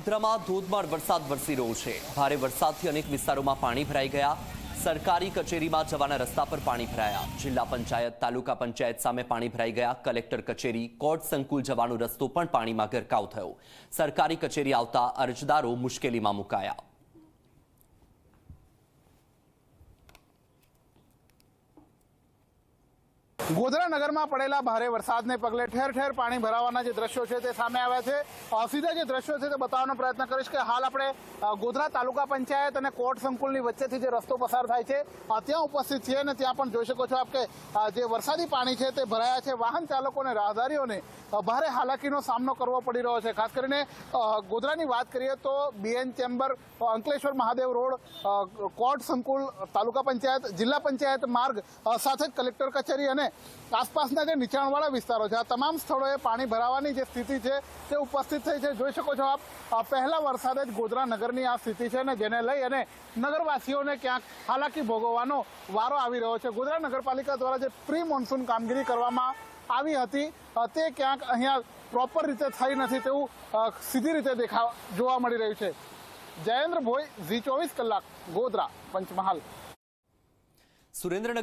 ગોધરામાં ધોધમાર વરસાદ વરસી રહ્યો છે. ભારે વરસાદથી અનેક વિસ્તારોમાં પાણી ભરાઈ ગયા. સરકારી કચેરીમાં જવાના રસ્તા પર પાણી ભરાયા. જિલ્લા પંચાયત, તાલુકા પંચાયત સામે પાણી ભરાઈ ગયા. કલેક્ટર કચેરી, કોર્ટ સંકુલ જવાનો રસ્તો પણ પાણીમાં ગરકાવ થયો. સરકારી કચેરી આવતા અરજદારો મુશ્કેલીમાં મુકાયા. ગોધરા નગરમાં પડેલા ભારે વરસાદને પગલે ઠેર ઠેર પાણી ભરાવાના જે દ્રશ્યો છે તે સામે આવ્યા છે. સીધા જે દ્રશ્યો છે તે બતાવવાનો પ્રયત્ન કરીશ કે હાલ આપણે ગોધરા તાલુકા પંચાયત અને કોર્ટ સંકુલની વચ્ચેથી જે રસ્તો પસાર થાય છે ત્યાં ઉપસ્થિત છીએ અને ત્યાં પણ જોઈ શકો છો આપ કે જે વરસાદી પાણી છે તે ભરાયા છે. વાહન ચાલકો અને રાહદારીઓને ભારે હાલાકીનો સામનો કરવો પડી રહ્યો છે. ખાસ કરીને ગોધરાની વાત કરીએ તો BN chamber Ankleshwar Mahadev road court સંકુલ તાલુકા પંચાયત, જિલ્લા પંચાયત માર્ગ સાથે જ કલેક્ટર કચેરી અને આસપાસના જે નીચાણવાળા વિસ્તારો છે. આ તમામ સ્થળોએ પાણી ભરાવાની જે સ્થિતિ છે તે ઉપસ્થિત થઈ છે. જોઈ શકો છો આપ પહેલા વરસાદે જ ગોધરા નગરની આ સ્થિતિ છે ને જેને લઈ અને નગરવાસીઓને ક્યાંક હાલાકી ભોગવવાનો વારો આવી રહ્યો છે. ગોધરા નગરપાલિકા દ્વારા જે પ્રી મોન્સૂન કામગીરી કરવામાં આવી હતી. તે ક્યાંક અહીંયા પ્રોપર રીતે થઈ નથી તેવું સીધી રીતે દેખાવ જોવા મળી રહ્યું છે. જયેન્દ્ર ભોઈ ઝી ચોવીસ કલાક ગોધરા પંચમહાલ. સુરેન્દ્રનગર